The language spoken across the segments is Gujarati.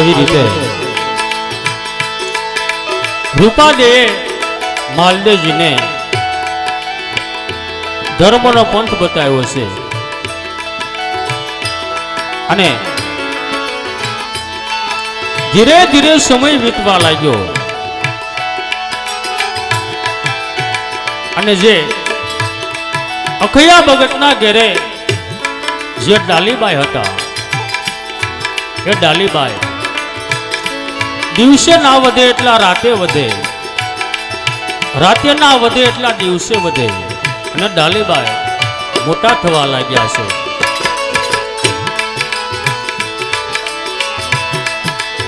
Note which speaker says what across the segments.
Speaker 1: આવી રીતે. રૂપાદેએ માલદેવજીને ધર્મનો પંથ બતાવ્યો છે. અને ધીરે ધીરે સમય વીતવા લાગ્યો. અને જે અખયા ભગતના ઘેરે જે ડાલીબાઈ હતા, એ ડાલીબાઈ દિવસે ના વધે એટલા રાતે વધે. રાતે ના વધે એટલા દિવસે વધે. અને ડાલીબાઈ મોટા થવા લાગ્યા છે.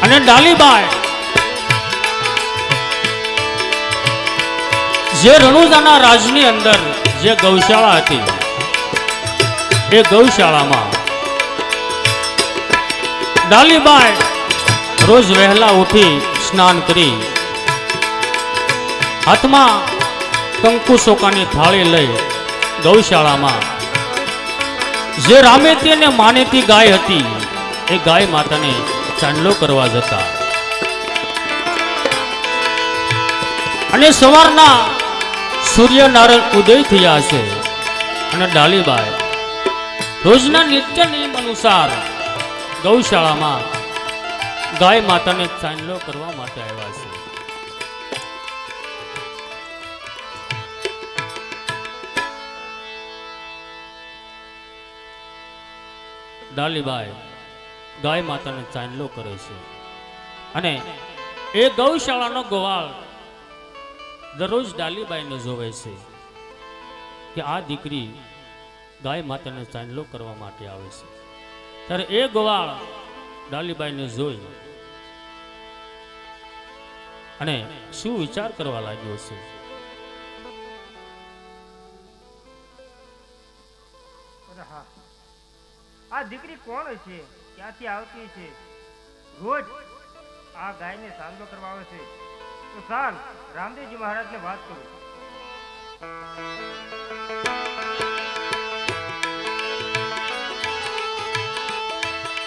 Speaker 1: અને ડાલીબાઈ જે રણુજાના રાજની અંદર જે ગૌશાળા હતી, એ ગૌશાળામાં ડાલીબાઈ રોજ વહેલા ઉઠી સ્નાન કરી હાથમાં કંકુ સોકાની થાળી લઈ ગૌશાળામાં. જે રામે તેને માનેતી ગાય હતી, એ ગાય માતાને ચાંદલો કરવા જતા. અને સવારના સૂર્યનારાયણ ઉદય થયા છે અને ડાલીબાઈ રોજના નિત્ય નિયમ અનુસાર ગૌશાળામાં ગાય માતાને ચાંદલો કરવા માટે આવ્યા છે. ડાલીબાઈ ગાય માતાને ચાંદલો કરે છે. અને એ ગૌશાળાનો ગોવાળ દરરોજ ડાલીબાઈને જોવે છે કે આ દીકરી ગાય માતાને ચાંદલો કરવા માટે આવે છે. ત્યારે એ ગોવાળ ડાલીબાઈને જોઈ અને શું વિચાર કરવા લાગ્યો છે?
Speaker 2: આ દીકરી કોણ છે? ક્યાંથી આવતી છે? રોજ આ ગાયને સાંધો કરવા આવે છે. તો સાલ રામદેવજી મહારાજને વાત કરું.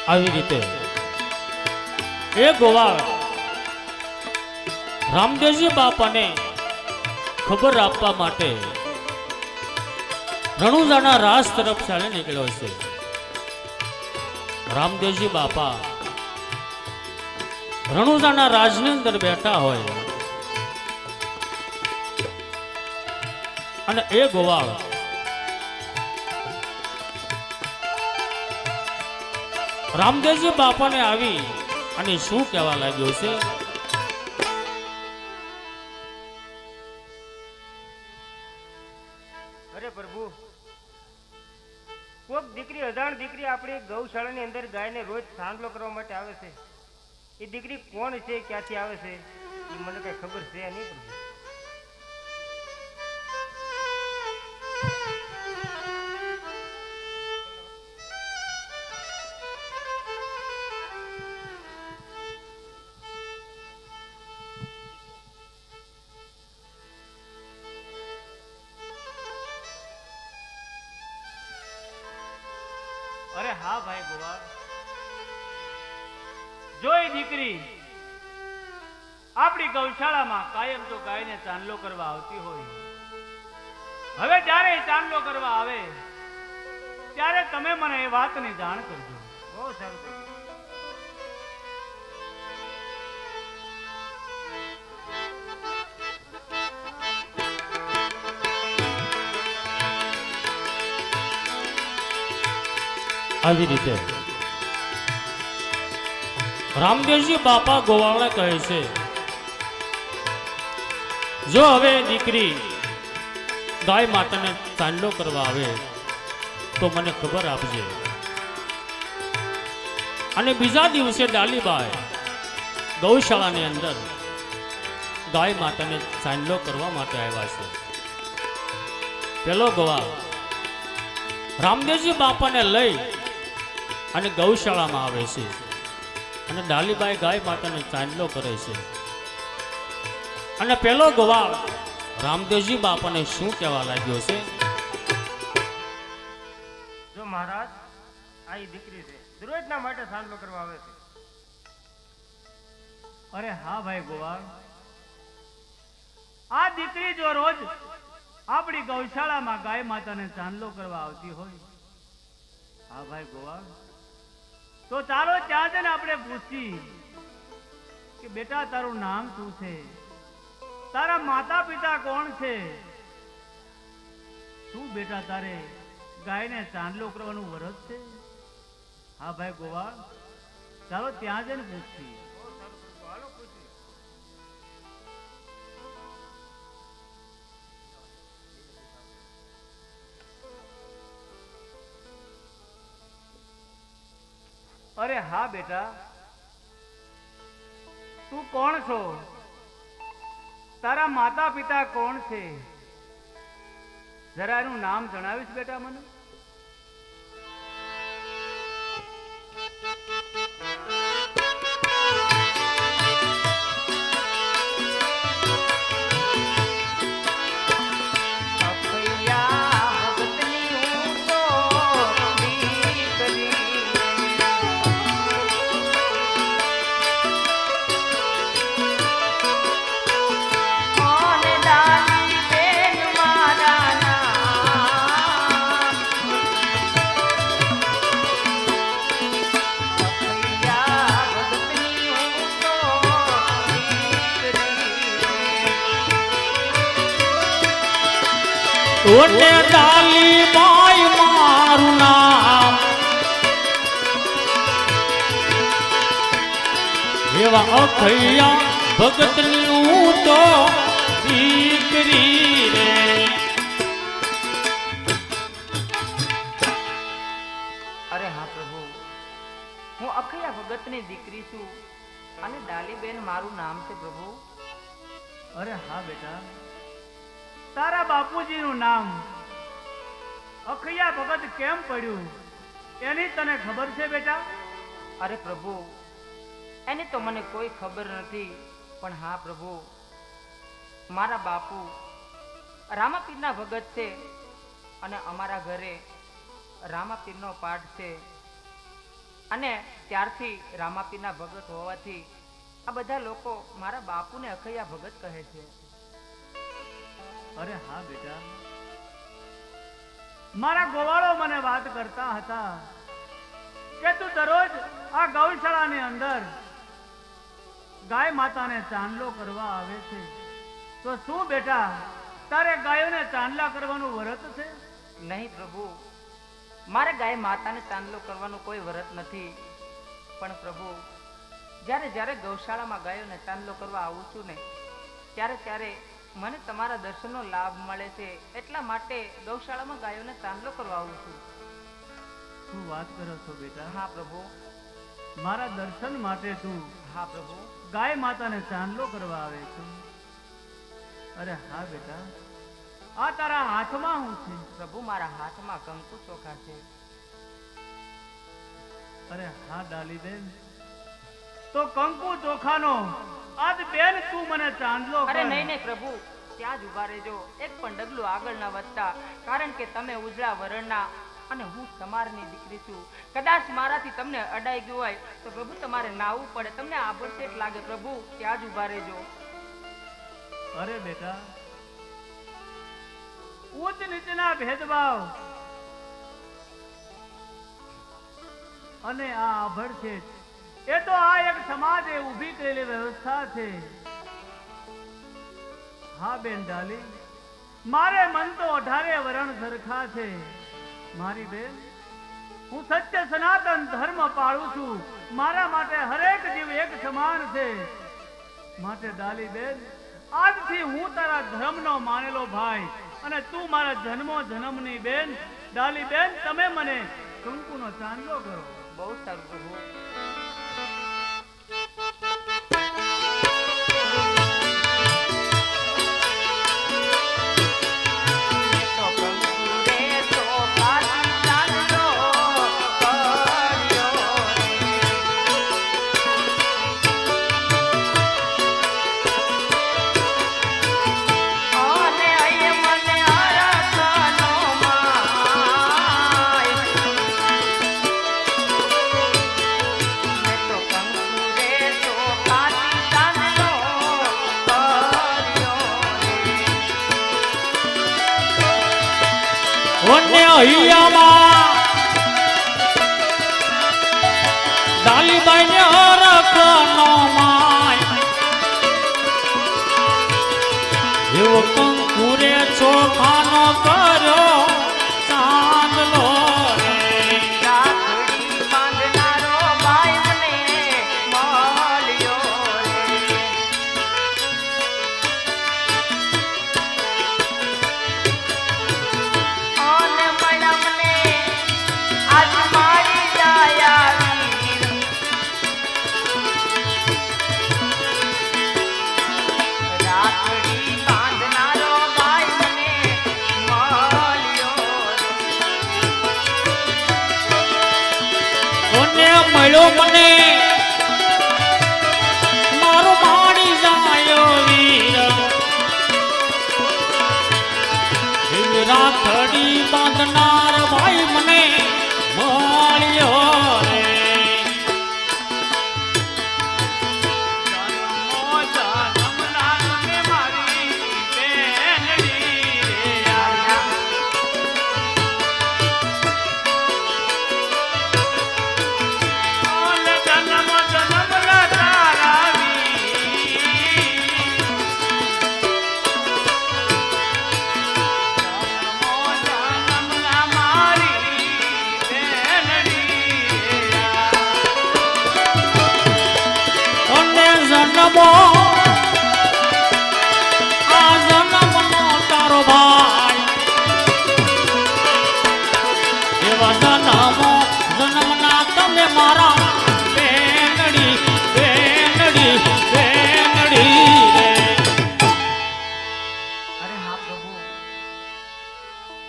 Speaker 1: આવી રીતે. એ ગોવાળ! રામદેવજી બાપાને ખબર આપવા માટે રણુજાના રાસ તરફ ચાલી નીકળ્યો છે. રામદેવજી બાપા, રણુજાના રાજની અંદર બેઠા હોય અને એ ગોવાળ રામદેવજી બાપાને આવી અને શું કહેવા લાગ્યો છે?
Speaker 2: ગૌશાળાની અંદર ગાયને રોજ સાંભળો કરવા માટે આવે છે. એ દીકરી કોણ છે, ક્યાંથી આવે છે, એ મને કઈ ખબર છે નહીં
Speaker 3: અરે હા ભાઈ ગોવા જોઈ દીકરી, આપણી ગૌશાળામાં કાયમ તો ગાયને ચાંદલો કરવા આવતી હોય. હવે જ્યારે એ ચાંદલો કરવા આવે, ત્યારે તમે મને એ વાતની જાણ કરજો.
Speaker 2: બહુ સારું
Speaker 1: આવી રીતે. રામદેવજી બાપા ગોવાળા કહે છે, જો હવે દીકરી ગાય માતાને ચાંદલો કરવા આવે, તો મને ખબર આપજે. અને બીજા દિવસે ડાલીબાઈ ગૌશાળાની અંદર ગાય માતાને ચાંદલો કરવા માટે આવ્યા છે. પેલો ગોવા રામદેવજી બાપાને લઈ અને ગૌશાળામાં આવે છે. અને ડાલીબાઈ ગાય માતાને ચાંદલો કરે છે. અને પેલો ગવાળ રામદેવજી બાપાને શું કહેવા લાગ્યો છે?
Speaker 2: જો મહારાજ, આ દીકરી છે. દરરોજના માટે ચાંદલો કરવા આવે છે.
Speaker 3: અરે હા ભાઈ ગોવાળ. આ દીકરી જો રોજ આપણી ગૌશાળામાં ગાય માતાને ચાંદલો કરવા આવતી હોય. હા ભાઈ ગોવાળ. તો ચાલો ત્યાં જઈને આપણે પૂછી કે, બેટા, તારું નામ શું છે? તારા માતા પિતા કોણ છે? શું બેટા, તારે ગાયને ચાંદલો કરવાનું વરસ છે? હા ભાઈ ગોવાળ. ચાલો ત્યાં જઈને પૂછી હા બેટા. તું કોણ છો? તારા માતા પિતા કોણ છે? જરા એનું નામ જણાવીશ બેટા મને?
Speaker 1: એવા અખૈયા ભગતની હું તો દીકરી રે.
Speaker 4: અરે હા પ્રભુ હું અખયા ભગતની દીકરી છું અને ડાલીબેન મારું નામ છે પ્રભુ.
Speaker 3: અરે હા બેટા. તારા બાપુજીનું નામ અખૈયા ભગત કેમ પડ્યું? એની તને ખબર છે બેટા?
Speaker 4: અરે પ્રભુ એની તો મને કોઈ ખબર નથી, પણ હા પ્રભુ, મારા બાપુ રામાપીરના ભગત છે અને અમારા ઘરે રામાપીરનો પાઠ છે. અને ત્યારથી રામાપીરના ભગત હોવાથી આ બધા લોકો મારા બાપુને અખૈયા ભગત કહે છે.
Speaker 3: અરે હા બેટા. મારા ગોવાળો મને વાત કરતા હતા કે તું દરરોજ આ ગૌશાળાની અંદર ગાય માતાને ચાંદલો કરવા આવે છે. તો શું બેટા તારે ગાયોને ચાંદલા કરવાનું વ્રત છે?
Speaker 4: નહીં પ્રભુ મારે ગાય માતાને ચાંદલો કરવાનો કોઈ વ્રત નથી. પણ પ્રભુ જ્યારે જ્યારે ગૌશાળામાં ગાયોને ચાંદલો કરવા આવું છું ને ત્યારે ત્યારે મને તમારા દર્શનનો લાભ મળે છે. એટલા માટે ગૌશાળામાં ગાયોને ચાંદલો કરવા આવું છું.
Speaker 3: શું વાત કરો છો બેટા?
Speaker 4: હા પ્રભુ.
Speaker 3: મારા દર્શન માટે તું
Speaker 4: હા પ્રભુ
Speaker 3: ગાય માતાને ચાંદલો કરવા આવે છે. અરે હા બેટા આ તારા હાથમાં હું છે.
Speaker 4: પ્રભુ મારા હાથમાં કંકુ ચોખા છે.
Speaker 3: અરે હા ડાલીબેન તો કંકુ ચોખાનો આજ બેન તું મને ચાંદલો
Speaker 4: અરે નહીં નહીં પ્રભુ ત્યાં જ ઊભા રહેજો. એક પણ ડગલું આગળ ના વધતા કારણ કે તમે ઉજળા વરણના અને હું તમારની દીકરી છું. કદાચ મારાથી તમને અડાઈ ગયું હોય તો પ્રભુ તમારે નાવું પડે. તમને આભડસેટ લાગે પ્રભુ ત્યાં જ ઊભા રહેજો.
Speaker 3: અરે બેટા, ઉચ્ચ નીચના ભેદભાવ અને આ આભર છે એ તો આ એક સમાજે ઊભી કરેલી વ્યવસ્થા છે. હા બેન ડાલી મારે મન તો અઢારે વરણ સરખા છે. મારી બેન, હું સત્ય સનાતન ધર્મ પાળું છું. મારા માટે હરેક જીવ એક સમાન છે. માટે ડાલી બેન, આજથી હું તારા ધર્મનો માનેલો ભાઈ અને તું મારા જન્મો જન્મની બેન. ડાલી બેન, તમે મને કંકુનો ચાંદલો કરો.
Speaker 4: બહુ સારું
Speaker 1: નો માય એવો કંકુરે કર્યો.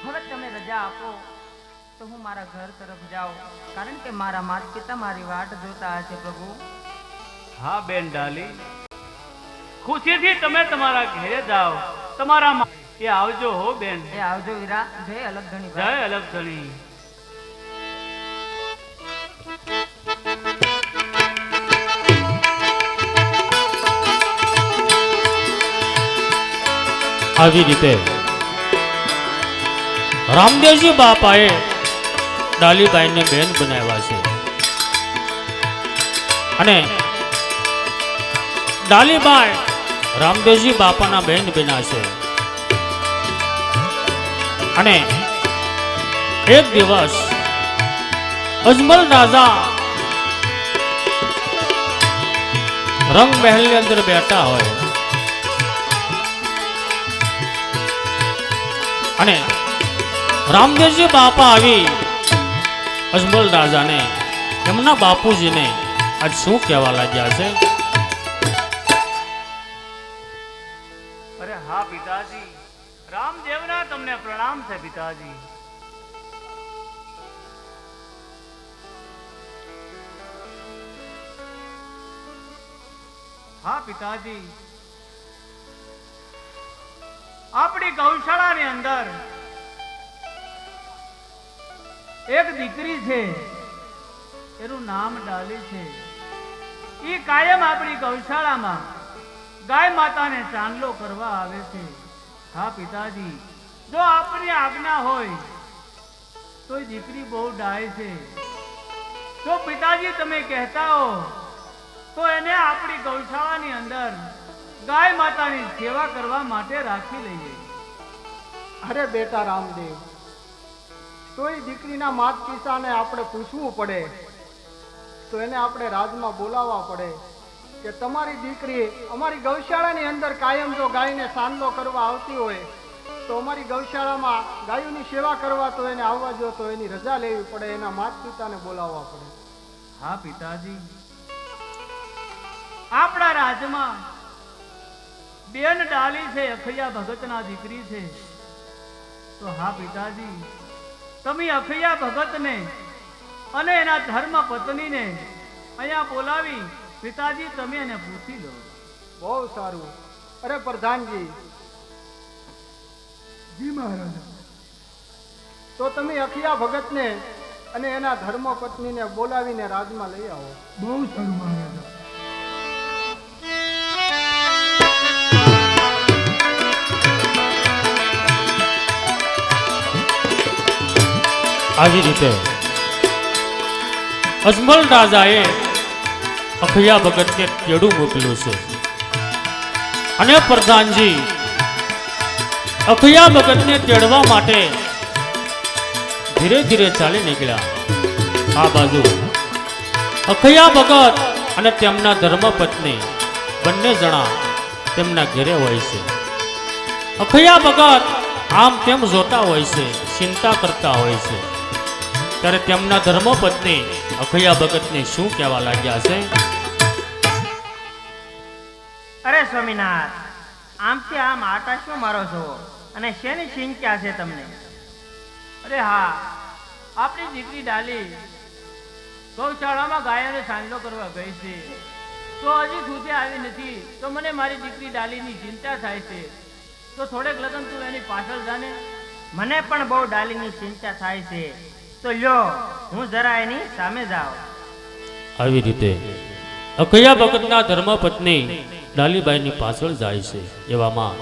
Speaker 4: હવે તમે રજા આપો તો હું મારા ઘર તરફ જાઉં. કારણ કે મારા માતા પિતા મારી વાટ જોતા હશે પ્રભુ.
Speaker 3: હા બેન ડાલી. ખુશીથી તમે તમારા ઘરે જાઓ. તમારા એ આવજો હો બેન.
Speaker 4: એ આવજો વીરા. જય અલગ ધણી
Speaker 3: જય અલગ ધણી
Speaker 1: આવી રીતે રામદેવજી બાપાએ ડાલીબાઈને બેન બનાવ્યા છે. અને ડાલીબાઈ રામદેવજી બાપાના બેન બન્યા છે. અને એક દિવસ અજમલ રાજા રંગ મહેલની અંદર બેઠા હોય. અને રામદેવજી બાપા આવી. અજમલ રાજાને, એમના બાપુજીને આજ શું કહેવા લાગ્યા છે?
Speaker 3: અરે હા પિતાજી, રામદેવના તમને પ્રણામ છે પિતાજી. હા પિતાજી. આપણી ગૌશાળાની અંદર એક દીકરી છે, એનું નામ ડાલી છે. એ કાયમ આપણી ગૌશાળામાં ગાય માતાને ચાંદલો કરવા આવે છે. હા, પિતાજી, જો આપની આજ્ઞા હોય, તો એ દીકરી બહુ ડાય છે. જો પિતાજી તમે કહેતા હો, તો એને આપણી ગૌશાળાની અંદર ગાય માતાની સેવા કરવા માટે રાખી લઈએ.
Speaker 5: અરે બેટા રામદેવ તો એ દીકરીના માત પિતાને આપણે પૂછવું પડે. તો એને આપણે રાજમાં બોલાવવા પડે કે તમારી દીકરી અમારી ગૌશાળાની અંદર કાયમ જો ગાયને સાંદલો કરવા આવતી હોય તો અમારી ગૌશાળામાં ગાયોની સેવા કરવા તો એને આવવા જો તો એની રજા લેવી પડે એના માત પિતાને બોલાવવા પડે.
Speaker 3: હા પિતાજી. આપણા રાજમાં બેન ડાલી છે અખૈયા ભગતના દીકરી છે. તો હા પિતાજી. તમે અખૈયા ભગતને અને એના ધર્મ પત્નીને અહીંયા બોલાવી પિતાજી તમે એને પૂછી લો.
Speaker 5: બહુ સારું. અરે પ્રધાનજી.
Speaker 3: જી મહારાજ.
Speaker 5: તો તમે અખિયા ભગતને અને એના ધર્મ પત્નીને બોલાવીને રાજમાં લઈ આવો.
Speaker 3: બહુ સારું મહારાજ.
Speaker 1: આવી રીતે. અજમલ રાજાએ અખૈયા ભગતને કેડું મોકલ્યું છે. અને પ્રધાનજી, અખૈયા ભગતને તેડવા માટે ધીરે ધીરે ચાલી નીકળ્યા. આ બાજુ અખૈયા ભગત અને તેમના ધર્મપત્ની બંને જણા તેમના ઘેરે હોય છે. અખૈયા ભગત આમ તેમ જોતા હોય છે, ચિંતા કરતા હોય છે. ત્યારે તેમના ધર્મપત્ની અખયા ભગતને શું કહેવા લાગ્યા છે?
Speaker 2: અરે સ્વામિનાથ આમથી આમ આકાશમાં મારો છો અને શેની ચિંતા છે તમને?
Speaker 3: અરે હા આપણી દીકરી ડાલી ગૌશાળામાં ગાયોને સાંજલો કરવા ગઈ છે. તો હજી સુધી આવી નથી તો મને મારી દીકરી ડાલીની ચિંતા થાય છે. તો થોડેક લગન તું એની પાછળ જાને.
Speaker 2: મને પણ બહુ ડાલીની ચિંતા થાય છે. તો લ્યો હું જરા એની સામે જાઉં.
Speaker 1: આવી રીતે અકયા ભગતના ધર્મપત્ની ડાલીબાઈની પાછળ જાય છે. એવામાં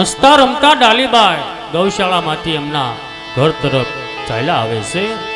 Speaker 1: હસતા રમતા ડાલીબાઈ ગૌશાળામાંથી એમના ઘર તરફ ચાલ્યા આવે છે.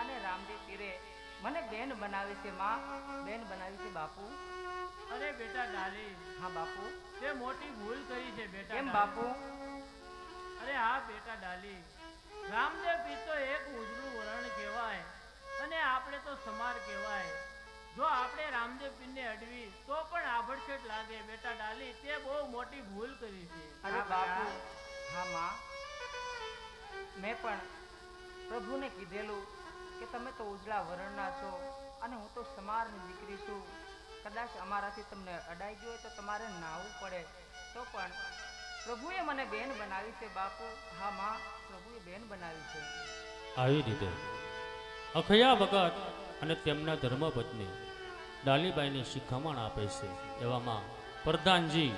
Speaker 1: અને
Speaker 4: રામજી પીરે મને બેન બનાવી છે માં. બેન બનાવી છે બાપુ.
Speaker 3: અરે બેટા ડાલી.
Speaker 4: હા બાપુ.
Speaker 3: તે મોટી ભૂલ કરી છે બેટા
Speaker 4: કેમ બાપુ?
Speaker 3: અરે હા બેટા ડાલી. રામદેવ પીર તો એક ઉજળું વરણ કહેવાય અને આપણે તો સમાર કહેવાય. જો આપણે રામદેવ પીરને અડવી તો પણ આભડછેટ લાગે બેટા ડાલી. તે બહુ મોટી ભૂલ કરી છે.
Speaker 4: અરે બાપુ. હા માં. મેં પણ પ્રભુને કીધેલું કે તમે તો ઉજળા વરણના છો અને હું તો સમારની દીકરી છું. કદાચ અમારાથી તમને અડાઈ ગયો હોય તો તમારે નાવું પડે. તો પણ પ્રભુએ મને બેન બનાવી છે બાપુ. હા માં પ્રભુએ બેન બનાવી છે.
Speaker 1: આવી રીતે અખયા ભગત અને તેમના ધર્મપત્ની ડાલીબાઈને શિખામણ આપે છે એવામાં પ્રધાનજી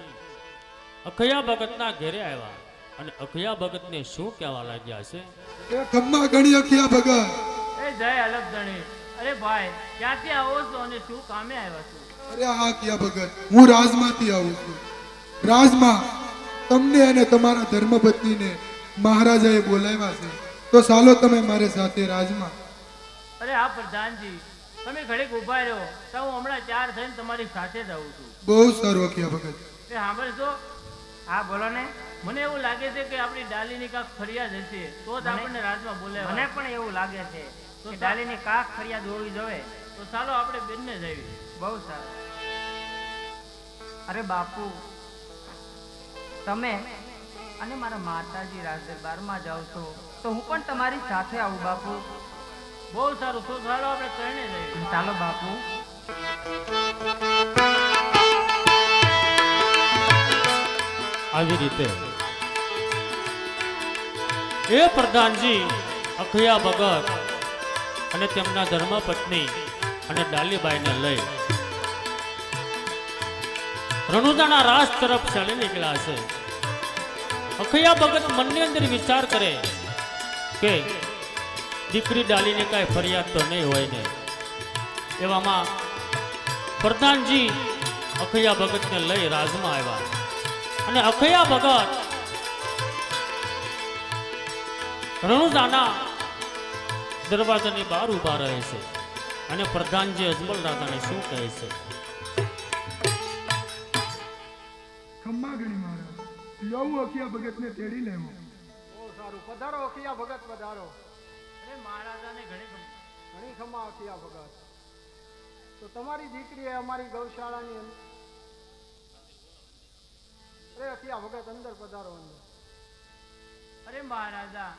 Speaker 1: અખયા ભગતના ઘેરે આવ્યા અને અખયા ભગતને શું કહેવા લાગ્યા છે?
Speaker 6: એ ખમ્મા ગણી અખિયા ભગત.
Speaker 3: એ જય અલગ અરે ભાઈ ક્યાંથી આવો છો અને શું કામે આવ્યા છો?
Speaker 6: અરે હા ક્યાં ભગત હું રાજમાંથી આવું છું. રાજમાં તમને અને તમારા ધર્મપત્નીને મહારાજાએ બોલાવ્યા છે. તો ચાલો તમે મારે સાથે રાજમાં.
Speaker 3: અરે હા પ્રધાનજી તમે ઘડીક ઊભા રહ્યો તો હું હમણાં ચાર થઈને તમારી સાથે જ આવું છું.
Speaker 6: બહુ સારું ક્યાં ભગત.
Speaker 3: એ સાંભળશો
Speaker 2: હા બોલો ને.
Speaker 3: મને એવું લાગે છે કે આપણી ડાલીની કાંક ફરિયાદ હશે તો જ આપણને રાજમાં બોલે
Speaker 2: મને પણ એવું લાગે છે. કે ડાલીની કાક ફરિયાદ હોવી જોવે
Speaker 3: તો ચાલો આપણે બેનને જઈએ
Speaker 2: બહુ સારું. અરે બાપુ તમે અને મારા માતાજી રાજદરબારમાં જાઓ છો તો હું પણ તમારી સાથે આવું બાપુ.
Speaker 3: બહુ સારું. તો ચાલો આપણે ત્રણે જઈએ
Speaker 2: ચાલો બાપુ.
Speaker 1: આવી રીતે. એ પ્રધાનજી અખિયા ભગત અને તેમના ધર્મપત્ની અને ડાલીબાઈને લઈ. રણુદાના રાજ તરફ ચાલી નીકળ્યા છે. અખૈયા ભગત મનની અંદર વિચાર કરે કે દીકરી ડાલીને કાંઈ ફરિયાદ તો નહીં હોય ને. એવામાં પ્રધાનજી અખૈયા ભગતને લઈ રાજમાં આવ્યા. અને અખૈયા ભગત રણુદાના દરવાજાની બહાર ઊભા રહે છે અને પ્રધાનજી અજમલ રાજાને શું કહે છે?
Speaker 6: ખમ્મા ગણી મહારાજ લઉં અખિયા ભગતને તેડી લેવો.
Speaker 5: બહુ સારું. પધારો અખિયા ભગત પધારો.
Speaker 3: અરે મહારાજાને ઘણી
Speaker 5: ઘણી ખમા અખિયા ભગત. તો તમારી દીકરીએ અમારી ગૌશાળાની અંદર અરે અખિયા ભગત અંદર પધારો અંદર.
Speaker 3: અરે મહારાજા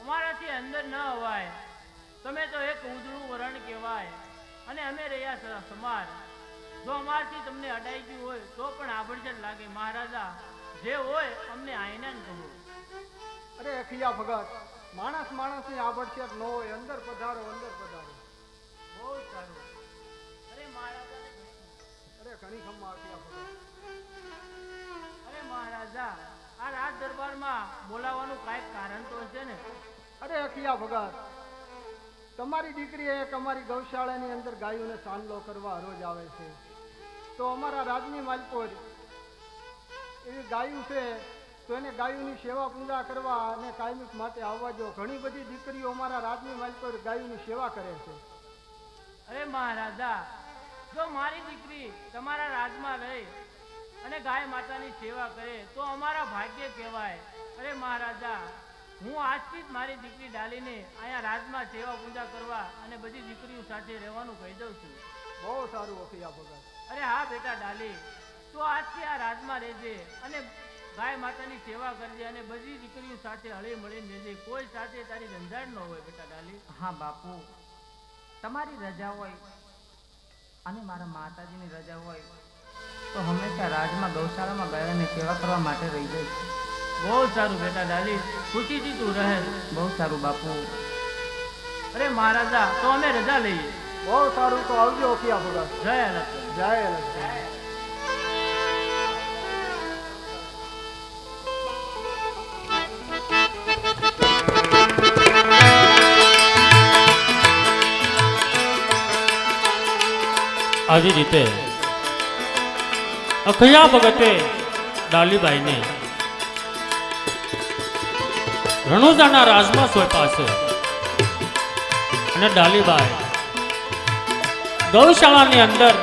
Speaker 3: અમારાથી અંદર ન અવાય. તમે તો એક ઉદળું વરણ કહેવાય અને અમે રહ્યા સમાર. જો અમારથી તમને અડાઈ ગયું હોય તો પણ આભડછટ લાગે. મહારાજા જે હોય અમને આઈના કહો.
Speaker 5: અરે અખિયા ભગત માણસ માણસની આભડછેટ ન હોય અંદર પધારો અંદર પધારો.
Speaker 3: બહુ સારું. અરે મહારાજા
Speaker 5: અરે ઘણી ખમ્મા અખિયા ભગત.
Speaker 3: અરે મહારાજા આ રાજ દરબારમાં બોલાવવાનું કાંઈક કારણ તો હશે ને?
Speaker 5: અરે અખિયા ભગત તમારી દીકરી એક અમારી ગૌશાળાની અંદર ગાયોને સાંદલો કરવા રોજ આવે છે. તો અમારા રાજની માલકો એવી ગાયું છે તો એને ગાયોની સેવા પૂજા કરવા અને કાયમિક માટે આવવા જો ઘણી બધી દીકરીઓ અમારા રાજની માલિકો ગાયોની સેવા કરે છે.
Speaker 3: અરે મહારાજા જો મારી દીકરી તમારા રાજમાં રહી અને ગાય માતાની સેવા કરે તો અમારા ભાગ્ય કહેવાય. અરે મહારાજા હું આજથી જ મારી દીકરી ડાલીને અહીંયા રાજમાં સેવા પૂજા કરવા અને બધી દીકરીઓ સાથે રહેવાનું કહી દઉં છું.
Speaker 5: બહુ સારું અખિયા ભગત.
Speaker 3: અરે હા બેટા ડાલી તો આજથી આ રાજમાં રહેજે અને ગાય માતાની સેવા કરજે અને બધી દીકરીઓ સાથે હળી મળીને રહેજે. કોઈ સાથે તારી રંજાડ ન હોય બેટા ડાલી.
Speaker 2: હા બાપુ તમારી રજા હોય અને મારા માતાજીની રજા હોય તો હંમેશા રાજમાં ગૌશાળામાં ગાયોની સેવા કરવા માટે રહી જાય છે
Speaker 3: બહુ સારું બેટા દાદી ખુશીથી તું રહે.
Speaker 2: બહુ સારું બાપુ.
Speaker 3: અરે મહારાજા તો અમે રજા લઈએ.
Speaker 5: બહુ સારું તો આવજો અખિયા ભગત
Speaker 3: જય અલગ
Speaker 5: જય અલગ
Speaker 1: આવી રીતે અખયા ભગતે ડાલીબાઈને રણુજાના રાજમાં સોંપ્યા છે. અને ડાલીબાઈ ગૌશાળાની અંદર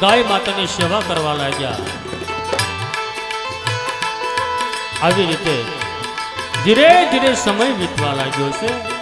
Speaker 1: ગાય માતાની સેવા કરવા લાગ્યા. આવી રીતે ધીરે ધીરે સમય વીતવા લાગ્યો છે.